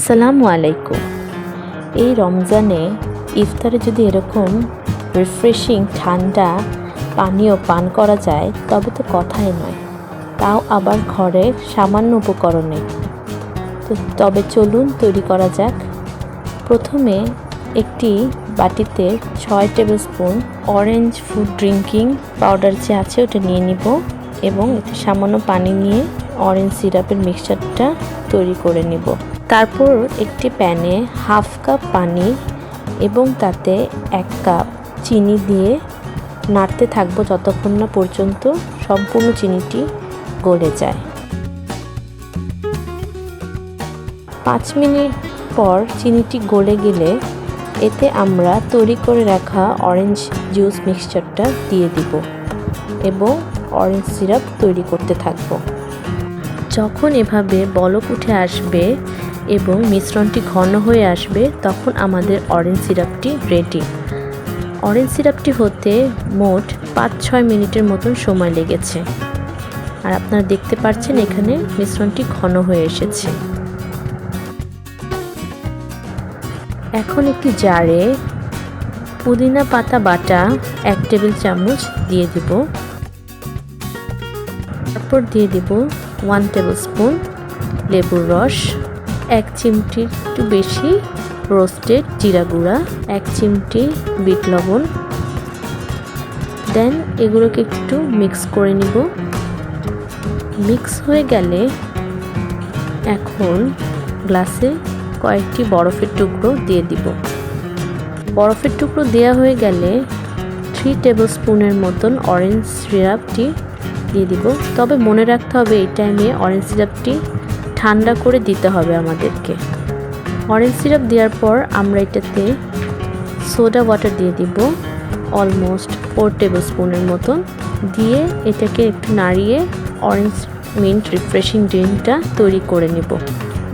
আসসালামু আলাইকুম। এই রমজানে ইফতারে যদি এরকম রিফ্রেশিং ঠান্ডা পানীয় পান করা যায়, তবে তো কথাই নয়। তাও আবার ঘরে সামান্য উপকরণে। তো তবে চলুন তৈরি করা যাক। প্রথমে একটি বাটিতে ছয় tablespoon orange food drinking powder যে আছে, ওটা নিয়ে নিব এবং একটু সামান্য পানি নিয়ে অরেঞ্জ সিরাপের মিক্সচারটা তৈরি করে নিব। তারপর একটি প্যানে হাফ কাপ পানি এবং তাতে এক কাপ চিনি দিয়ে নাড়তে থাকব যতক্ষণ না পর্যন্ত সম্পূর্ণ চিনিটি গলে যায়। পাঁচ মিনিট পর চিনিটি গলে গেলে এতে আমরা তৈরি করে রাখা অরেঞ্জ জুস মিক্সচারটা দিয়ে দিব এবং অরেঞ্জ সিরাপ তৈরি করতে থাকব। যখন এভাবে বলক উঠে আসবে এবং মিশ্রণটি ঘন হয়ে আসবে, তখন আমাদের অরেঞ্জ সিরাপটি রেডি অরেঞ্জ সিরাপটি হতে মোট পাঁচ ছয় মিনিটের মতন সময় লেগেছে। আর আপনারা দেখতে পাচ্ছেন এখানে মিশ্রণটি ঘন হয়ে এসেছে। এখন একটি জারে পুদিনা পাতা বাটা এক টেবিল চামচ দিয়ে দিব। তারপর দিয়ে দিব ওয়ান টেবিল স্পুন লেবুর রস, এক চিমটির একটু বেশি রোস্টেড জিরা গুঁড়া, এক চিমটি বিট লবণ। দেন এগুলোকে একটু মিক্স করে নিব। মিক্স হয়ে গেলে এখন গ্লাসে কয়েকটি বরফের টুকরো দিয়ে দিব। বরফের টুকরো দেওয়া হয়ে গেলে থ্রি টেবিল স্পুনের মতন অরেঞ্জ সিরাপটি দিয়ে দিব। তবে মনে রাখতে হবে, এই টাইমে অরেঞ্জ সিরাপটি ঠান্ডা করে দিতে হবে আমাদেরকে। অরেঞ্জ সিরাপ দেওয়ার পর আমরা এটাতে সোডা ওয়াটার দিয়ে দিব অলমোস্ট ফোর টেবিল স্পুনের মতন। দিয়ে এটাকে একটু নাড়িয়ে অরেঞ্জ মিন্ট রিফ্রেশিং ড্রিঙ্কটা তৈরি করে নিব।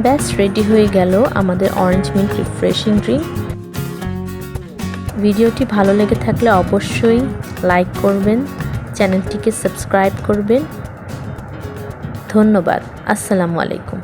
ব্যাস রেডি হয়ে গেল আমাদের অরেঞ্জ মিন্ট রিফ্রেশিং ড্রিঙ্ক ভিডিওটি ভালো লেগে থাকলে অবশ্যই লাইক করবেন। চ্যানেলটিকে সাবস্ক্রাইব করবেন। ধন্যবাদ। আসসালামু আলাইকুম।